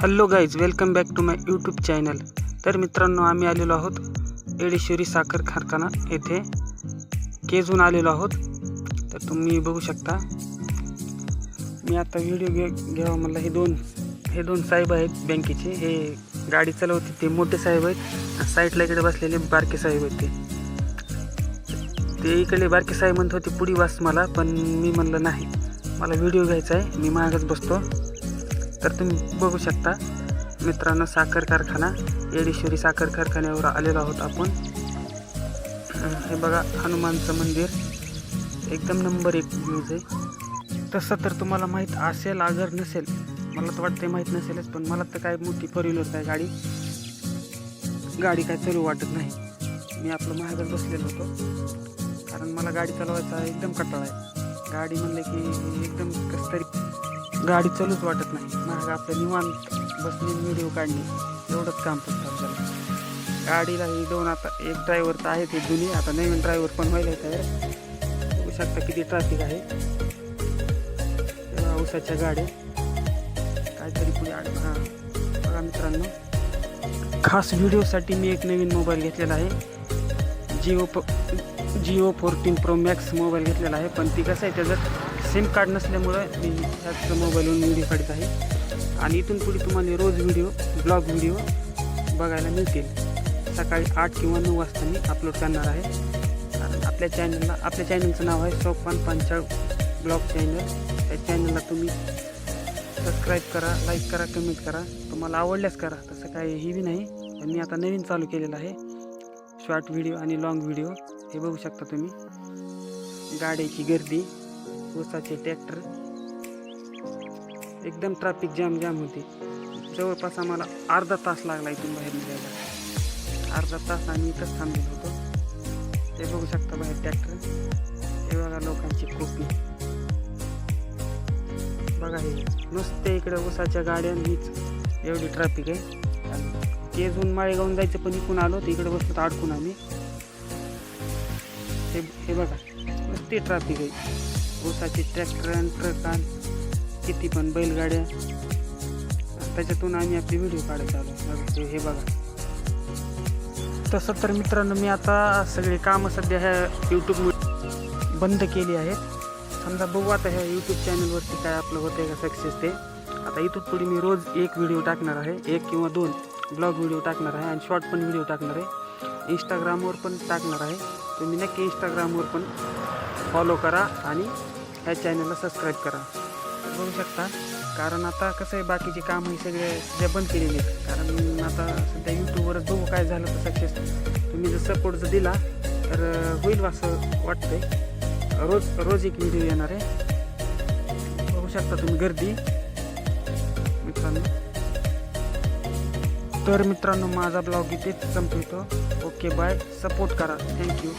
Hello guys welcome back to my YouTube channel. तर मित्रांनो आम्ही आलेलो आहोत एडेश्वरी साखर कारखाना येथे. केजून आलेलो आहोत. तर तुम्ही बघू शकता. मी आता व्हिडिओ घे घ्यावा म्हणलं हे दोन हे दोन साहेब आहेत बँकेचे. हे गाडी चालवते ते मोठे साहेब आहेत. साईडला इकडे बसलेले बारके साहेब आहेत ते. ते इकडे बारके साहेब म्हणत होते पुढी वास मला. पण मी म्हणलं नाही. मला व्हिडिओ घ्यायचा आहे. मी मागच बसतो. तर तुम्ही बघू शकता मित्रांनो साखर कारखाना येडेश्वरी साखर कारखान्यावर आलेलो आहोत आपण. हे बघा हनुमानचं मंदिर. एकदम नंबर एक व्ह्यूज आहे. तसं तर तुम्हाला माहीत असेल अगर नसेल. मला तर वाटतं माहीत नसेलच पण मला तर काय मोठी फोर व्हीलर काय गाडी. गाडी काय चालू वाटत नाही. मी आपलं महागच बसलेलो होतो. कारण मला गाडी चालवायचा एकदम कटाळा आहे. गाडी म्हणलं की एकदम कसं तरी गाडी चालूच वाटत नाही. महाग आपलं निवांत बसणे व्हिडिओ काढणे एवढंच काम फक्त आपल्याला गाडीला ही दोन आता एक ड्रायव्हर तर आहे ते जुनी आता नवीन ड्रायव्हर पण व्हायला तयार बघू शकता किती ट्रॅफिक आहे. तेव्हा गाड्या. काहीतरी पुढे आड हां. बघा मित्रांनो. खास व्हिडिओसाठी मी एक नवीन मोबाईल घेतलेला आहे. जिओ प Jio fourteen pro max mobile घेतलेला आहे. पण ती कसं आहे त्याचं सिम कार्ड नसल्यामुळं मी ह्याच मोबाईलवरून व्हिडिओ काढत आहे. आणि इथून पुढे तुम्हाला रोज व्हिडिओ ब्लॉग व्हिडिओ बघायला मिळतील. सकाळी आठ किंवा नऊ वाजता मी अपलोड करणार आहे. कारण आपल्या चॅनलला आपल्या चॅनलचं नाव आहे सोपान पंचाळ ब्लॉग चॅनल त्या चॅनलला तुम्ही सबस्क्राईब करा लाईक करा कमेंट करा. तुम्हाला आवडल्यास करा. तसं काही ही बी नाही. पण मी आता नवीन चालू केलेलं आहे. शॉर्ट व्हिडिओ आणि लॉंग व्हिडिओ हे बघू शकता तुम्ही. गाड्याची गर्दी. ऊसाचे ट्रॅक्टर. एकदम ट्रॅफिक जाम जाम होते. जवळपास आम्हाला अर्धा तास लागला इथून बाहेर निघायला. अर्धा तास आम्ही इथंच थांबलेलो होतो. ते बघू शकता बाहेर ट्रॅक्टर हे बघा लोकांची कोपी बघा हे नुसते इकडे ऊसाच्या गाड्या हीच एवढी ट्रॅफिक आहे. ते जून माळेगावून जायचं पण इकडून आलो तर इकडे बसलो तर अडकून आम्ही. हे हे बघा नुसती ट्रॅफिक आहे. ऊसाचे ट्रॅक्टर आणि ट्रक आणि किती पण बैलगाड्या. त्याच्यातून आम्ही आपली व्हिडिओ काढत आलो. हे- हे बघा. तसं तर मित्रांनो मी आता सगळी कामं सध्या ह्या यूट्यूब बंद केली आहेत. समजा बघू आता ह्या यूट्यूब चॅनलवरती काय आपलं होतं आहे का सक्सेस ते. आता इथून पुढे मी रोज एक व्हिडिओ टाकणार आहे. एक किंवा दोन ब्लॉग व्हिडिओ टाकणार आहे आणि शॉर्ट पण व्हिडिओ टाकणार आहे. इंस्टाग्रामवर पण टाकणार आहे. तुम्ही नक्की इंस्टाग्रामवर पण फॉलो करा आणि ह्या चॅनलला सबस्क्राईब करा. बघू शकता. कारण आता कसं आहे बाकीचे काम सगळे सध्या बंद केलेले आहेत. कारण आता सध्या यूट्यूबवर बघू काय झालं तर सक्सेस तुम्ही जर सपोर्ट जर दिला तर होईल असं वाटतंय. रोज रोज एक व्हिडिओ येणार आहे. बघू शकता तुम्ही गर्दी. मित्रांनो. तर मित्रांनो माझा ब्लॉग इथेच संपवितो. ओके बाय सपोर्ट करा. Thank you